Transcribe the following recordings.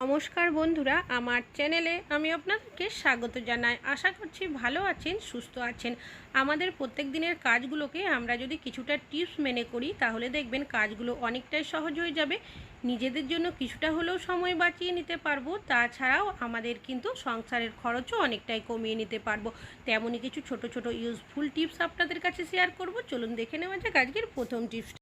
নমস্কার বন্ধুরা, আমার চ্যানেলে আমি আপনাদেরকে স্বাগত জানাই। আশা করছি ভালো আছেন, সুস্থ আছেন। আমাদের প্রত্যেক দিনের কাজগুলোকে আমরা যদি কিছুটা টিপস মেনে করি, তাহলে দেখবেন কাজগুলো অনেকটাই সহজ হয়ে যাবে। নিজেদের জন্য কিছুটা হলেও সময় বাঁচিয়ে নিতে পারব, তাছাড়াও আমাদের কিন্তু সংসারের খরচও অনেকটাই কমিয়ে নিতে পারব। তেমনই কিছু ছোট ছোট ইউজফুল টিপস আপনাদের কাছে শেয়ার করব। চলুন দেখে নেওয়া যাক আজকের প্রথম টিপস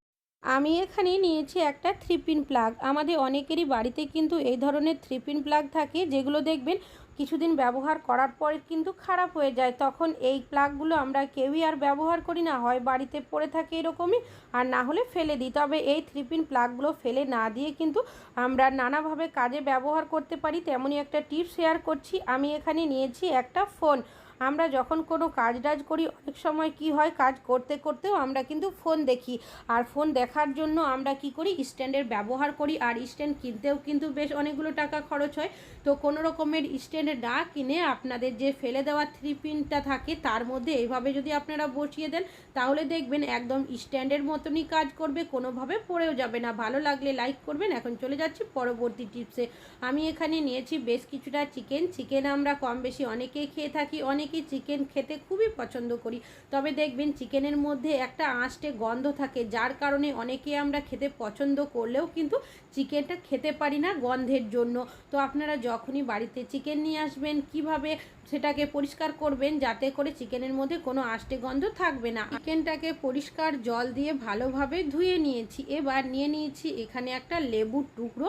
আমি এখানে নিয়েছি একটা থ্রি পিন প্লাগ। আমাদের অনেকেরই বাড়িতে কিন্তু এই ধরনের থ্রি পিন প্লাগ থাকে, যেগুলো দেখবেন কিছুদিন ব্যবহার করার পরে কিন্তু খারাপ হয়ে যায়। তখন এই প্লাগগুলো আমরা কেউই আর ব্যবহার করি না। হয় বাড়িতে পড়ে থাকে এরকমই, আর না হলে ফেলে দিই। তবে এই থ্রি পিন প্লাগগুলো ফেলে না দিয়ে কিন্তু আমরা নানাভাবে কাজে ব্যবহার করতে পারি। তেমনই একটা টিপস শেয়ার করছি। আমি এখানে নিয়েছি একটা ফোন। আমরা যখন কোনো কাজ টাজ করি, অনেক সময় কি হয়, কাজ করতে করতেও আমরা কিন্তু ফোন দেখি। আর ফোন দেখার জন্য আমরা কি করি, স্ট্যান্ডের ব্যবহার করি। আর স্ট্যান্ড কিনতেও কিন্তু বেশ অনেকগুলো টাকা খরচ হয়। তো কোনো রকমের স্ট্যান্ড না কিনে আপনাদের যে ফেলে দেওয়া থ্রি পিনটা থাকে, তার মধ্যে এইভাবে যদি আপনারা বসিয়ে দেন, তাহলে দেখবেন একদম স্ট্যান্ডের মতনই কাজ করবে, কোনোভাবে পড়েও যাবে না। ভালো লাগলে লাইক করবেন। এখন চলে যাচ্ছি পরবর্তী টিপসে। আমি এখানে নিয়েছি বেশ কিছুটা চিকেন। চিকেন আমরা কম বেশি অনেকেই খেয়ে থাকি অনেকেই চিকেন খেতে খুবই পছন্দ করি। তবে দেখবেন চিকেনের মধ্যে একটা আঁশটে গন্ধ থাকে, যার কারণে অনেকে আমরা খেতে পছন্দ করলেও কিন্তু চিকেনটা খেতে পারি না গন্ধের জন্য। তো আপনারা যখনই বাড়িতে চিকেন নিয়ে আসবেন, কীভাবে সেটাকে পরিষ্কার করবেন, যাতে করে চিকেনের মধ্যে কোনো আষ্টে গন্ধ থাকবে না। চিকেনটাকে পরিষ্কার জল দিয়ে ভালোভাবে ধুয়ে নিয়েছি। এবার নিয়ে নিয়েছি এখানে একটা লেবুর টুকরো।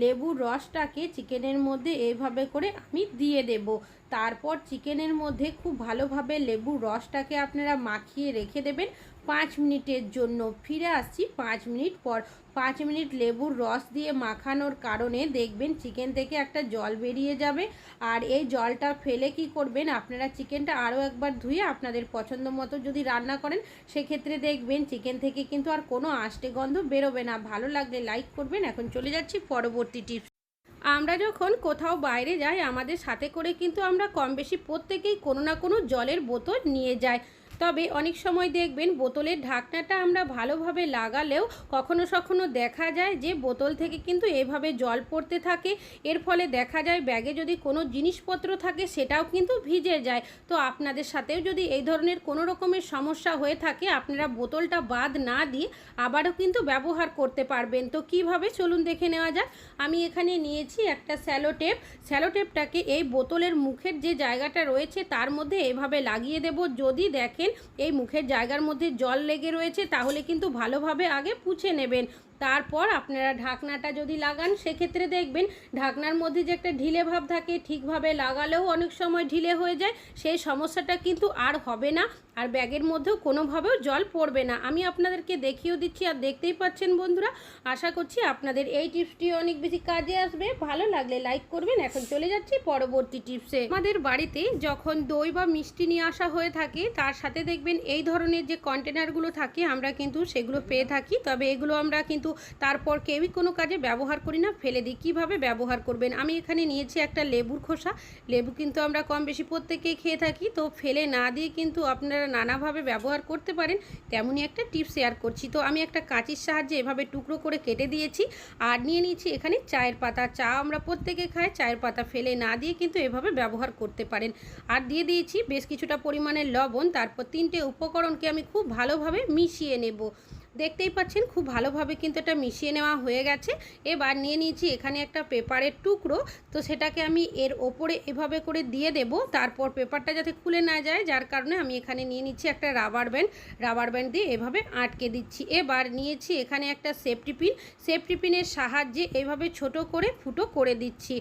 লেবুর রসটাকে চিকেনের মধ্যে এইভাবে করে আমি দিয়ে দেব। তারপর চিকেনের মধ্যে খুব ভালোভাবে লেবুর রসটাকে আপনারা মাখিয়ে রেখে দেবেন। পাঁচ মিনিটের জন্য ফিরে আসছি পাঁচ মিনিট পর। পাঁচ মিনিট লেবুর রস দিয়ে মাখানোর কারণে দেখবেন চিকেন থেকে একটা জল বেরিয়ে যাবে। আর এই জলটা ফেলে কি করবেন? আপনারা চিকেনটা আরও একবার ধুয়ে আপনাদের পছন্দ মতো যদি রান্না করেন, সেক্ষেত্রে দেখবেন চিকেন থেকে কিন্তু আর কোনো আষ্টে গন্ধ বেরোবে না। ভালো লাগলে লাইক করবেন। এখন চলে যাচ্ছি পরবর্তী টিপস। আমরা যখন কোথাও বাইরে যাই, আমাদের সাথে করে কিন্তু আমরা কম বেশি প্রত্যেকেই কোনো না কোনো জলের বোতল নিয়ে যাই। তবে অনেক সময় দেখবেন বোতলের ঢাকনাটা আমরা ভালোভাবে লাগালেও কখনো সখনো দেখা যায় যে বোতল থেকে কিন্তু এভাবে জল পড়তে থাকে। এর ফলে দেখা যায় ব্যাগে যদি কোনো জিনিসপত্র থাকে সেটাও কিন্তু ভিজে যায়। তো আপনাদের সাথেও যদি এই ধরনের কোনো রকমের সমস্যা হয়ে থাকে, আপনারা বোতলটা বাদ না দিয়ে আবারও কিন্তু ব্যবহার করতে পারবেন। তো কীভাবে? চলুন দেখে নেওয়া যাক। আমি এখানে নিয়েছি একটা স্যালো টেপ। স্যালো টেপটাকে এই বোতলের মুখের যে জায়গাটা রয়েছে তার মধ্যে এভাবে লাগিয়ে দেব। যদি দেখেন এই মুখের জায়গার মধ্যে জল লেগে রয়েছে, তাহলে কিন্তু ভালোভাবে আগে পুছে নেবেন। তারপর আপনারা ঢাকনাটা যদি লাগান, সেক্ষেত্রে দেখবেন ঢাকনার মধ্যে যে একটা ঢিলে ভাব থাকে, ঠিকভাবে লাগালেও অনেক সময় ঢিলে হয়ে যায়, সেই সমস্যাটা কিন্তু আর হবে না। আর ব্যাগের মধ্যেও কোনোভাবেও জল পড়বে না। আমি আপনাদেরকে দেখিয়েও দিচ্ছি আর দেখতেই পাচ্ছেন বন্ধুরা, আশা করছি আপনাদের এই টিপসটি অনেক বেশি কাজে আসবে। ভালো লাগলে লাইক করবেন। এখন চলে যাচ্ছি পরবর্তী টিপসে। আমাদের বাড়িতে যখন দই বা মিষ্টি নিয়ে আসা হয়ে থাকে, তার সাথে দেখবেন এই ধরনের যে কন্টেনারগুলো থাকে, আমরা কিন্তু সেগুলো পেয়ে থাকি। তবে এগুলো আমরা কিন্তু তারপর কেউই কোনো কাজে ব্যবহার করি না। ফেলে দিই। কীভাবে ব্যবহার করবেন? আমি এখানে নিয়েছি একটা লেবুর খোসা। লেবু কিন্তু আমরা কম বেশি প্রত্যেকেই খেয়ে থাকি। তো ফেলে না দিয়ে কিন্তু আপনারা নানাভাবে ব্যবহার করতে পারেন, তেমনই একটা টিপস শেয়ার করছি। তো আমি একটা কাঁচির সাহায্যে এভাবে টুকরো করে কেটে দিয়েছি আর নিয়ে নিয়েছি এখানে চায়ের পাতা। চা আমরা প্রত্যেকে খাই, চায়ের পাতা ফেলে না দিয়ে কিন্তু এভাবে ব্যবহার করতে পারেন। আর দিয়ে দিয়েছি বেশ কিছুটা পরিমাণের লবণ, তারপর তিনটে উপকরণকে আমি খুব ভালোভাবে মিশিয়ে নেব। দেখতেই পাচ্ছেন, খুব ভালোভাবে কিন্তু এটা মিশিয়ে নেওয়া হয়ে গেছে। এবার নিয়ে নিয়েছি এখানে একটা পেপারের টুকরো। তো সেটাকে আমি এর ওপরে এভাবে করে দিয়ে দেব। তারপর পেপারটা যাতে খুলে না যায়, যার কারণে আমি এখানে নিয়ে নিচ্ছি একটা রাবার ব্যান্ড। রাবার ব্যান্ড দিয়ে এভাবে আটকে দিচ্ছি। এবার নিয়েছি এখানে একটা সেফটি পিন। সেফটি পিনের সাহায্যে এভাবে ছোট করে ফুটো করে দিচ্ছি।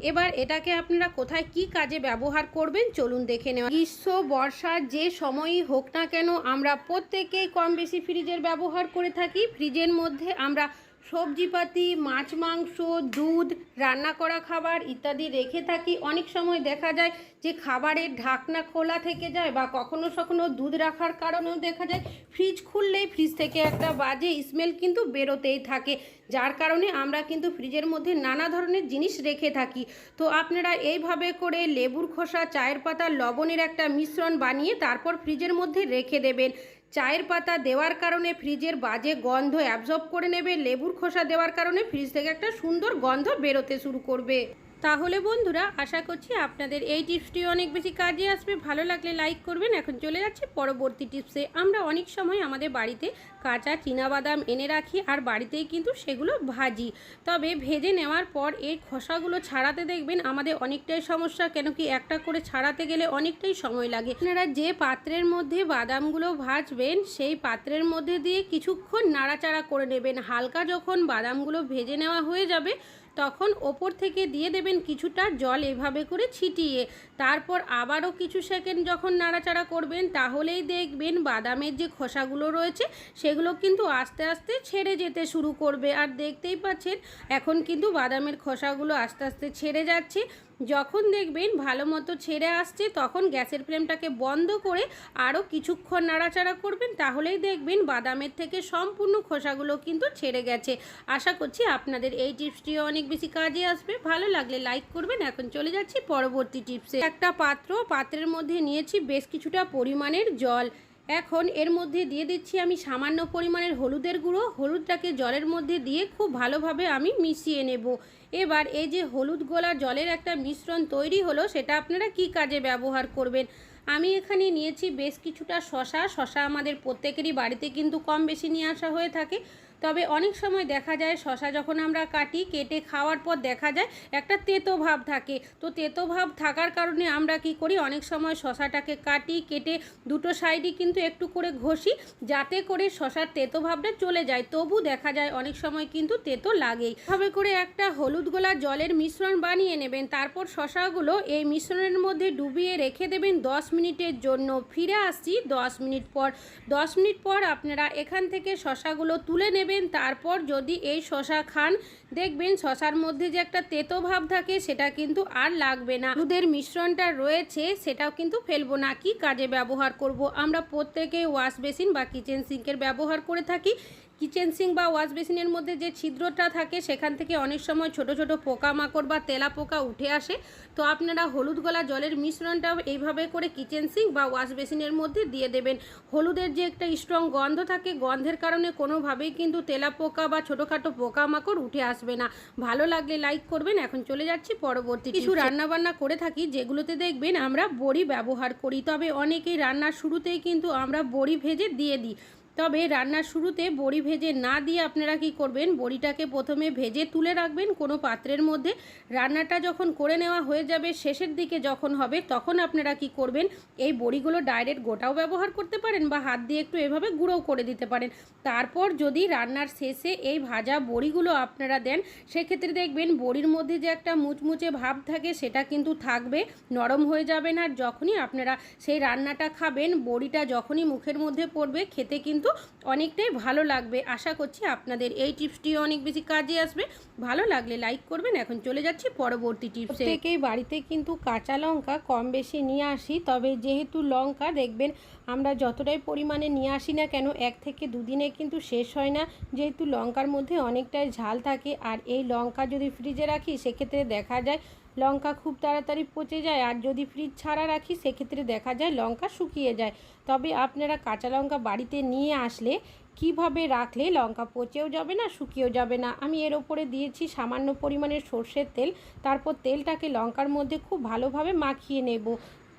এবার এটাকে আপনারা কোথায় কি কাজে ব্যবহার করবেন চলুন দেখে নেওয়া গ্রীষ্ম বর্ষার যে সময়ই হোক না কেন আমরা প্রত্যেকেই কম বেশি ফ্রিজের ব্যবহার করে থাকি। ফ্রিজের মধ্যে আমরা সবজিপাতি, মাছ, মাংস, দুধ, রান্না করা খাবার ইত্যাদি রেখে থাকি। অনেক সময় দেখা যায় যে খাবারের ঢাকনা খোলা থেকে যায় বা কখনো সখনো দুধ রাখার কারণেও দেখা যায় ফ্রিজ খুললেই ফ্রিজ থেকে একটা বাজে স্মেল কিন্তু বেরোতেই থাকে। যার কারণে আমরা কিন্তু ফ্রিজের মধ্যে নানা ধরনের জিনিস রেখে থাকি। তো আপনারা এইভাবে করে লেবুর খোসা, চায়ের পাতা, লবণের একটা মিশ্রণ বানিয়ে তারপর ফ্রিজের মধ্যে রেখে দেবেন। চায়ের পাতা দেওয়ার কারণে ফ্রিজের বাজে গন্ধ অ্যাবজর্ব করে নেবে, লেবুর খোসা দেওয়ার কারণে ফ্রিজ থেকে একটা সুন্দর গন্ধ বেরোতে শুরু করবে। তাহলে বন্ধুরা, আশা করছি আপনাদের এই টিপসটি অনেক বেশি কাজে আসবে। ভালো লাগলে লাইক করবেন। এখন চলে যাচ্ছে পরবর্তী টিপসে। আমরা অনেক সময় আমাদের বাড়িতে কাঁচা বাদাম এনে রাখি আর বাড়িতেই কিন্তু সেগুলো ভাজি। তবে ভেজে নেওয়ার পর এই খোসাগুলো ছাড়াতে দেখবেন আমাদের অনেকটাই সমস্যা, কেন কি একটা করে ছাড়াতে গেলে অনেকটাই সময় লাগে। আপনারা যে পাত্রের মধ্যে বাদামগুলো ভাজবেন, সেই পাত্রের মধ্যে দিয়ে কিছুক্ষণ নাড়াচাড়া করে নেবেন। হালকা যখন বাদামগুলো ভেজে নেওয়া হয়ে যাবে তখন ওপর থেকে দিয়ে দেবেন কিছুটা জল এভাবে করে ছিটিয়ে। তারপর আবারও কিছু সেকেন্ড যখন নাড়াচাড়া করবেন, তাহলেই দেখবেন বাদামের যে খোসাগুলো রয়েছে, সেগুলো কিন্তু আস্তে আস্তে ছেড়ে যেতে শুরু করবে। আর দেখতেই পাচ্ছেন, এখন কিন্তু বাদামের খোসাগুলো আস্তে আস্তে ছেড়ে যাচ্ছে। যখন দেখবেন ভালো মতো ছেড়ে আসছে, তখন গ্যাসের ফ্লেমটাকে বন্ধ করে আরও কিছুক্ষণ নাড়াচাড়া করবেন, তাহলেই দেখবেন বাদামের থেকে সম্পূর্ণ খোসাগুলো কিন্তু ছেড়ে গেছে। আশা করছি আপনাদের এই টিপসটিও অনেক বেশি কাজে আসবে। ভালো লাগলে লাইক করবেন। এখন চলে যাচ্ছি পরবর্তী টিপসে। একটা পাত্র পাত্রের মধ্যে নিয়েছি বেশ কিছুটা পরিমাণের জল। এখন এর মধ্যে দিয়ে দিচ্ছি আমি সামান্য পরিমাণের হলুদের গুঁড়ো। হলুদটাকে জলের মধ্যে দিয়ে খুব ভালোভাবে আমি মিশিয়ে নেব। এবার এই যে হলুদ গোলা জলের একটা মিশ্রণ তৈরি হলো, সেটা আপনারা কি কাজে ব্যবহার করবেন? আমি এখানে নিয়েছি বেশ কিছুটা শশা। শশা আমাদের প্রত্যেকেরই বাড়িতে কিন্তু কম বেশি নিয়ে আসা হয়ে থাকে। তবে অনেক সময় দেখা যায় শশা যখন আমরা কাটি, কেটে খাওয়ার পর দেখা যায় একটা তেতো ভাব থাকে। তো তেতো ভাব থাকার কারণে আমরা কি করি? অনেক সময় শশাটাকে কাটি, কেটে দুটো সাইডই কিন্তু একটু করে ঘষি, যাতে করে শশার তেতো ভাবটা চলে যায়। তবু দেখা যায় অনেক সময় কিন্তু তেতো লাগেই। এভাবে করে একটা হলুদ গোলা জলের মিশ্রণ বানিয়ে নেবেন। তারপর শশাগুলো এই মিশ্রণের মধ্যে ডুবিয়ে রেখে দেবেন দশ মিনিটের জন্য। ফিরে আসছি দশ মিনিট পর। দশ মিনিট পর আপনারা এখান থেকে শশাগুলো তুলে নেবেন। তারপর যদি এই শশা খান দেখবেন শশার মধ্যে যে একটা তেতো ভাব থাকে, সেটা কিন্তু আর লাগবে না। দুধের মিশ্রণটা রয়েছে, সেটাও কিন্তু ফেলব না। কি কাজে ব্যবহার করব? আমরা প্রত্যেকে ওয়াশ বেসিন বা কিচেন সিঙ্কের ব্যবহার করে থাকি। কিচেন সিঙ্ক বা ওয়াশ বেসিনের মধ্যে যে ছিদ্রটা থাকে, সেখান থেকে অনেক সময় ছোট ছোট পোকামাকড় বা তেলা পোকা উঠে আসে। তো আপনারা হলুদ গলা জলের মিশ্রণটা এইভাবে করে কিচেন সিঙ্ক বা ওয়াশ বেসিনের মধ্যে দিয়ে দেবেন। হলুদের যে একটা স্ট্রং গন্ধ থাকে, গন্ধের কারণে কোনোভাবেই কিন্তু তেলা পোকা বা ছোটোখাটো পোকামাকড় উঠে আসবে না। ভালো লাগলে লাইক করবেন। এখন চলে যাচ্ছি পরবর্তী কিছু রান্নাবান্না করে থাকি যেগুলোতে দেখবেন আমরা বড়ি ব্যবহার করি। তবে অনেকেই রান্নার শুরুতেই কিন্তু আমরা বড়ি ভেজে দিয়ে দিই। তবে রান্নার শুরুতে বড়ি ভেজে না দিয়ে আপনারা কি করবেন? বড়িটাকে প্রথমে ভেজে তুলে রাখবেন। কোনো পাত্রের মধ্যে রান্নাটা যখন করে নেওয়া হয়ে যাবে, শেষের দিকে যখন হবে, তখন আপনারা কি করবেন? এই বড়িগুলো ডাইরেক্ট গোটাও ব্যবহার করতে পারেন বা হাত দিয়ে একটু এভাবে গুঁড়োও করে দিতে পারেন। তারপর যদি রান্নার শেষে এই ভাজা বড়িগুলো আপনারা দেন, সেক্ষেত্রে দেখবেন বড়ির মধ্যে যে একটা মুচমুচে ভাব থাকে, সেটা কিন্তু থাকবে, নরম হয়ে যাবে না। আর যখনই আপনারা সেই রান্নাটা খাবেন, বড়িটা যখনই মুখের মধ্যে পড়বে, খেতে কিন্তু কিন্তু অনেকটাই ভালো লাগবে। আশা করছি আপনাদের এই টিপসটিও অনেক বেশি কাজে আসবে। ভালো লাগলে লাইক করবেন। এখন চলে যাচ্ছি পরবর্তী টিপস। থেকেই বাড়িতে কিন্তু কাঁচা লঙ্কা কম বেশি নিয়ে আসি। তবে যেহেতু লঙ্কা, দেখবেন আমরা যতটাই পরিমাণে নিয়ে আসি না কেন, এক থেকে দুদিনে কিন্তু শেষ হয় না। যেহেতু লঙ্কার মধ্যে অনেকটাই ঝাল থাকে, আর এই লঙ্কা যদি ফ্রিজে রাখি, সেক্ষেত্রে দেখা যায় লঙ্কা খুব তাড়াতাড়ি পচে যায় আর যদি ফ্রিজ ছাড়া রাখি, সেক্ষেত্রে দেখা যায় লঙ্কা শুকিয়ে যায়। তবে আপনারা কাঁচা লঙ্কা বাড়িতে নিয়ে আসলে কীভাবে রাখলে লঙ্কা পচেও যাবে না, শুকিয়েও যাবে না? আমি এর ওপরে দিয়েছি সামান্য পরিমাণে সর্ষের তেল। তারপর তেলটাকে লঙ্কার মধ্যে খুব ভালোভাবে মাখিয়ে নেব।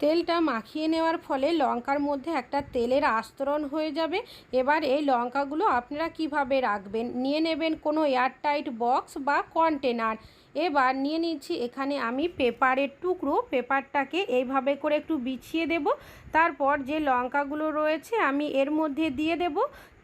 তেলটা মাখিয়ে নেওয়ার ফলে লঙ্কার মধ্যে একটা তেলের আস্তরণ হয়ে যাবে। এবার এই লঙ্কাগুলো আপনারা কীভাবে রাখবেন? নিয়ে নেবেন কোনো এয়ারটাইট বক্স বা কন্টেনার। এবার নিয়ে নিচ্ছি এখানে আমি পেপারের টুকরো। পেপারটাকে এইভাবে করে একটু বিছিয়ে দেব। তারপর যে লঙ্কাগুলো রয়েছে আমি এর মধ্যে দিয়ে দেব।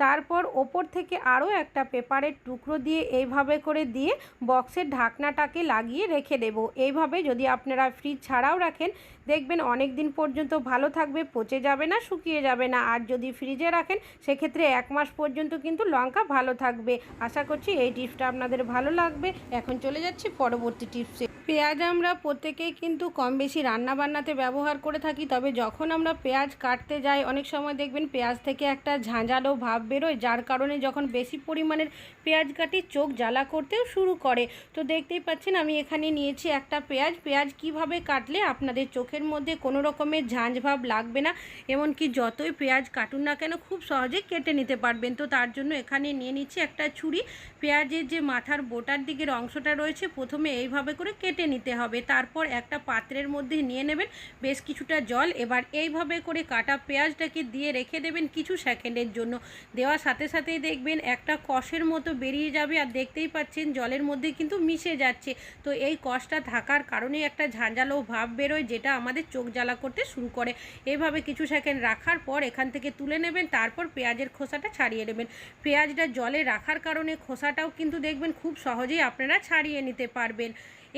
তারপর ওপর থেকে আরও একটা পেপারের টুকরো দিয়ে এইভাবে করে দিয়ে বক্সের ঢাকনাটাকে লাগিয়ে রেখে দেব। এইভাবে যদি আপনারা ফ্রিজ ছাড়াও রাখেন, দেখবেন অনেক দিন পর্যন্ত ভালো থাকবে, পচে যাবে না, শুকিয়ে যাবে না। আর যদি ফ্রিজে রাখেন, সেক্ষেত্রে এক মাস পর্যন্ত কিন্তু লঙ্কা ভালো থাকবে। আশা করছি এই টিপসটা আপনাদের ভালো লাগবে। এখন চলে যাচ্ছি পরবর্তী টিপসে। পেঁয়াজ আমরা প্রত্যেকেই কিন্তু কম বেশি রান্নাবান্নাতে ব্যবহার করে থাকি, তবে যখন আমরা পেঁয়াজ কাটতে যাই অনেক সময় দেখবেন পেঁয়াজ থেকে একটা ঝাঁঝালো ভাব বেরোয়, যার কারণে যখন বেশি পরিমাণের পেঁয়াজ কাটি চোখ জ্বালা করতেও শুরু করে। তো দেখতেই পাচ্ছেন, আমি এখানে নিয়েছি একটা পেঁয়াজ। পেঁয়াজ কীভাবে কাটলে আপনাদের চোখের মধ্যে কোনো রকমের ঝাঁঝ ভাব লাগবে না, এমনকি যতই পেঁয়াজ কাটুন না কেন, খুব সহজে কেটে নিতে পারবেন। তো তার জন্য এখানে নিয়ে নিচ্ছি একটা ছুরি। পেঁয়াজের যে মাথার বোটার দিকের অংশটা রয়েছে, প্রথমে এইভাবে করে কেটে নিতে হবে। তারপর একটা পাত্রের মধ্যে নিয়ে নেবেন বেশ কিছুটা জল। এবার এইভাবে করে কাটা পেঁয়াজটাকে দিয়ে রেখে দেবেন কিছু সেকেন্ডের জন্য। দেওয়ার সাথে সাথেই দেখবেন একটা কষের মতো বেরিয়ে যাবে আর দেখতেই পাচ্ছেন জলের মধ্যে কিন্তু মিশে যাচ্ছে। তো এই কষটা থাকার কারণে একটা ঝাঁঝালো ভাব বেরোয় যেটা আমাদের চোখ জ্বালা করতে শুরু করে। এইভাবে কিছু সেকেন্ড রাখার পর এখান থেকে তুলে নেবেন, তারপর পেঁয়াজের খোসাটা ছাড়িয়ে নেবেন। পেঁয়াজটা জলে রাখার কারণে খোসাটাও কিন্তু দেখবেন খুব সহজেই আপনারা ছাড়িয়ে নিতে পারবেন।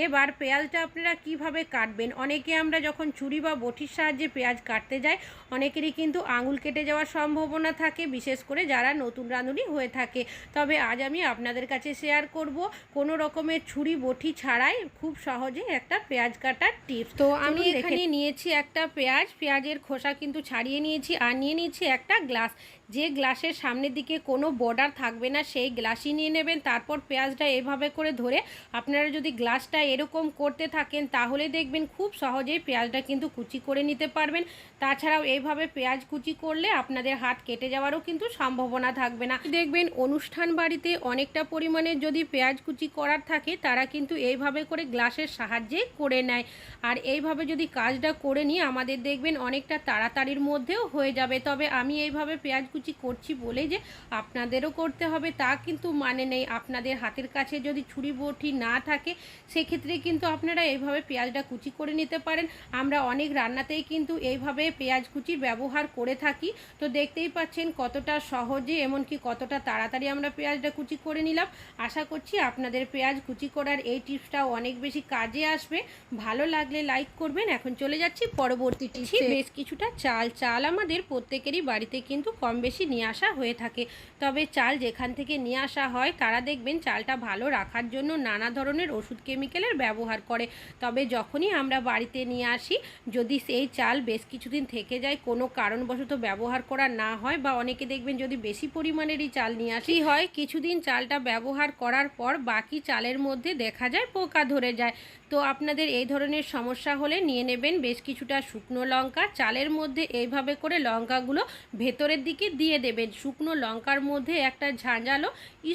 এবার পেঁয়াজটা আপনারা কীভাবে কাটবেন? অনেকে আমরা যখন ছুরি বা বটির সাহায্যে পেঁয়াজ কাটতে যাই অনেকেরই কিন্তু আঙুল কেটে যাওয়ার সম্ভাবনা থাকে বিশেষ করে যারা নতুন রাঁধুনি হয়ে থাকে। তবে আজ আমি আপনাদের কাছে শেয়ার করব কোনো রকমের ছুরি বটি ছাড়াই খুব সহজে একটা পেঁয়াজ কাটার টিপস। তো আমি এখানে নিয়েছি একটা পেঁয়াজ পেঁয়াজের খোসা কিন্তু ছাড়িয়ে নিয়েছি আর নিয়ে নিয়েছি একটা গ্লাস। যে গ্লাসের সামনের দিকে কোনো বর্ডার থাকবে না, সেই গ্লাসই নিয়ে নেবেন। তারপর পেঁয়াজটা এভাবে করে ধরে আপনারা যদি গ্লাসটা এরকম করতে থাকেন, তাহলে দেখবেন খুব সহজেই পেঁয়াজটা কিন্তু কুচি করে নিতে পারবেন। তাছাড়াও এইভাবে পেঁয়াজ কুচি করলে আপনাদের হাত কেটে যাওয়ারও কিন্তু সম্ভাবনা থাকবে না। দেখবেন অনুষ্ঠান বাড়িতে অনেকটা পরিমাণে যদি পেঁয়াজ কুচি করার থাকে, তারা কিন্তু এইভাবে করে গ্লাসের সাহায্যে করে নেয়। আর এইভাবে যদি কাজটা করে নিয়ে আমাদের দেখবেন অনেকটা তাড়াতাড়ির মধ্যেও হয়ে যাবে। তবে আমি এইভাবে পেঁয়াজ কুচি করছি বলে যে আপনাদেরও করতে হবে তা কিন্তু মানে নেই। আপনাদের হাতের কাছে যদি ছুরি বটি না থাকে সেক্ষেত্রে কিন্তু আপনারা এইভাবে পেঁয়াজটা কুচি করে নিতে পারেন। আমরা অনেক রান্নাতেই কিন্তু এইভাবে পেঁয়াজ কুচির ব্যবহার করে থাকি। তো দেখতেই পাচ্ছেন কতটা সহজে এমনকি কতটা তাড়াতাড়ি আমরা পেঁয়াজটা কুচি করে নিলাম। আশা করছি আপনাদের পেঁয়াজ কুচি করার এই টিপসটাও অনেক বেশি কাজে আসবে। ভালো লাগলে লাইক করবেন। এখন চলে যাচ্ছি পরবর্তী টিপসে। বেশ কিছুটা চাল চাল আমাদের প্রত্যেকেরই বাড়িতে কিন্তু কম বেশি নিয়ে আসা হয়ে থাকে। তবে চাল যেখান থেকে নিয়ে আসা হয় তারা দেখবেন চালটা ভালো রাখার জন্য নানা ধরনের ওষুধ কেমিক্যালের ব্যবহার করে। তবে যখনই আমরা বাড়িতে নিয়ে আসি, যদি সেই চাল বেশ কিছুদিন থেকে যায়, কোনো কারণবশত ব্যবহার করা না হয় বা অনেকে দেখবেন যদি বেশি পরিমাণেরই চাল নিয়ে আসি, হয় কিছুদিন চালটা ব্যবহার করার পর বাকি চালের মধ্যে দেখা যায় পোকা ধরে যায়। তো আপনাদের এই ধরনের সমস্যা হলে নিয়ে নেবেন বেশ কিছুটা শুকনো লঙ্কা। চালের মধ্যে এইভাবে করে লঙ্কাগুলো ভেতরের দিকে দিয়ে দেবেন। শুকনো লঙ্কার মধ্যে একটা ঝাঁঝালো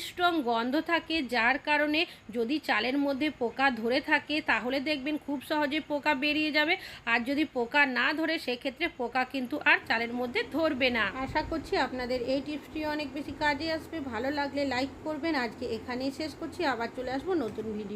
স্ট্রং গন্ধ থাকে, যার কারণে যদি চালের মধ্যে পোকা ধরে থাকে, তাহলে দেখবেন খুব সহজে পোকা বেরিয়ে যাবে। আর যদি পোকা না ধরে, সেক্ষেত্রে পোকা কিন্তু আর চালের মধ্যে ধরবে না। আশা করছি আপনাদের এই টিপসটি অনেক বেশি কাজে আসবে। ভালো লাগলে লাইক করবেন। আজকে এখানেই শেষ করছি। আবার চলে আসব নতুন ভিডিও